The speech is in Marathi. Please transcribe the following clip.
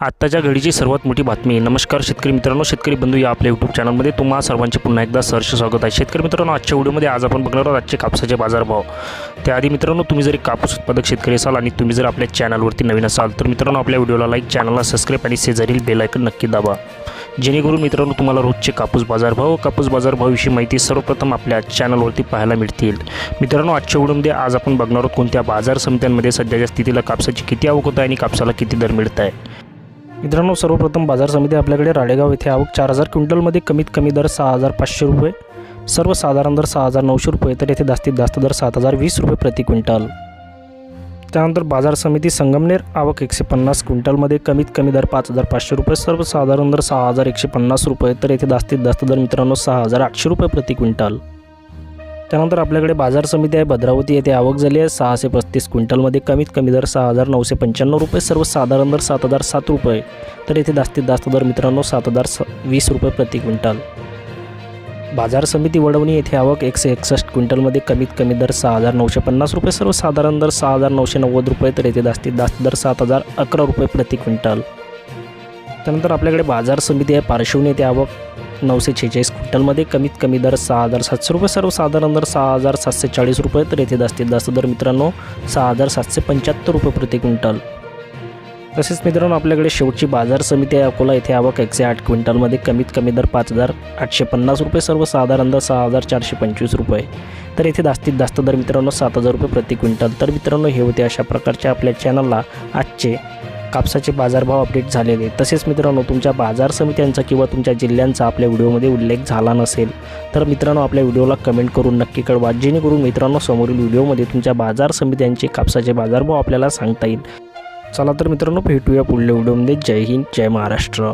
आत्ताच्या घडीची सर्वात मोठी बातमी. नमस्कार शेतकरी मित्रांनो शेतकरी बंधू या आपल्या यूट्यूब चॅनलमध्ये तुम्हाला सर्वांचे पुन्हा एकदा सहर्ष स्वागत आहे. शेतकरी मित्रांनो आजच्या व्हिडिओमध्ये आज आपण बघणार आहोत आजचे कापसाचे बाजारभाव. त्याआधी मित्रांनो तुम्ही जरी कापूस उत्पादक शेतकरी असाल आणि तुम्ही जर आपल्या चॅनलवरती नवीन असाल तर मित्रांनो आपल्या व्हिडिओला लाईक चॅनलला सबस्क्राईब आणि शेजारील बेलायकन नक्की दाबा. जेणेकरून मित्रांनो तुम्हाला रोजचे कापूस बाजारभाव कापूस बाजारभावाविषयी माहिती सर्वप्रथम आपल्या चॅनलवरती पाहायला मिळतील. मित्रांनो आजच्या व्हिडिओमध्ये आज आपण बघणार आहोत कोणत्या बाजार समित्यांमध्ये सध्याच्या स्थितीला कापसाची किती आवक होत आहे आणि कापसाला किती दर मिळत आहे. मित्रांनो सर्वप्रथम बाजार समिती आपल्याकडे राळेगाव येथे आवक चार हजार क्विंटलमध्ये कमीत कमी दर सहा हजार पाचशे रुपये सर्वसाधारण दर सहा हजार नऊशे रुपये तर येथे जास्तीत जास्त दर सात हजार वीस रुपये प्रति क्विंटल. त्यानंतर बाजार समिती संगमनेर आवक एकशे पन्नास क्विंटलमध्ये कमीत कमी दर पाच हजार पाचशे रुपये सर्वसाधारण दर सहा हजार एकशे पन्नास रुपये तर येथे जास्तीत जास्त दर मित्रांनो सहा हजार आठशे रुपये प्रति क्विंटल. त्यानंतर आपल्याकडे बाजार समिती आहे. भद्रावती येथे आवक झाली आहे. सहाशे पस्तीस क्विंटलमध्ये कमीत कमी दर सहा हजार नऊशे पंच्याण्णव रुपये. सर्वसाधारण दर सात हजार सात रुपये. तर येथे जास्तीत जास्त दर मित्रांनो सात हजार स वीस रुपये प्रति क्विंटल. बाजार समिती वडवणी येथे आवक एकशे एकसष्ट क्विंटलमध्ये कमीत कमी दर सहा हजार नऊशे पन्नास रुपये. सर्वसाधारण दर सहा हजार नऊशे नव्वद रुपये. तर येथे जास्तीत जास्त दर सात हजार अकरा रुपये प्रति क्विंटल. त्यानंतर आपल्याकडे बाजार समिती आहे. पार्श्वनी येथे आवक नऊशे छेचाळीस क्विंटलमध्ये कमीत कमी दर सहा हजार सातशे रुपये सर्वसाधारण दर सहा हजार सातशे चाळीस रुपये तर येथे जास्तीत जास्त दर मित्रांनो सहा हजार सातशे पंच्याहत्तर रुपये प्रति क्विंटल. तसेच मित्रांनो आपल्याकडे शेवटची बाजार समिती आहे अकोला येथे आवक एकशे आठ क्विंटलमध्ये कमीत कमी दर पाच हजार आठशे पन्नास रुपये सर्वसाधारण दर सहा हजार चारशे पंचवीस रुपये. तर येथे जास्तीत जास्त दर मित्रांनो सात हजार रुपये प्रति क्विंटल. तर मित्रांनो हे होते अशा प्रकारच्या आपल्या चॅनलला आजचे कापसाचे बाजारभाव अपडेट झालेले तसेच मित्रांनो तुमच्या बाजार समित्यांचा किंवा तुमच्या जिल्ह्यांचा आपल्या व्हिडिओमध्ये उल्लेख झाला नसेल तर मित्रांनो आपल्या व्हिडिओला कमेंट करून नक्की कळवा. जेणेकरून मित्रांनो समोरील व्हिडिओमध्ये तुमच्या बाजार समित्यांचे कापसाचे बाजारभाव आपल्याला सांगता येईल. चला तर मित्रांनो भेटूया पुढल्या व्हिडिओमध्ये. जय हिंद जय महाराष्ट्र.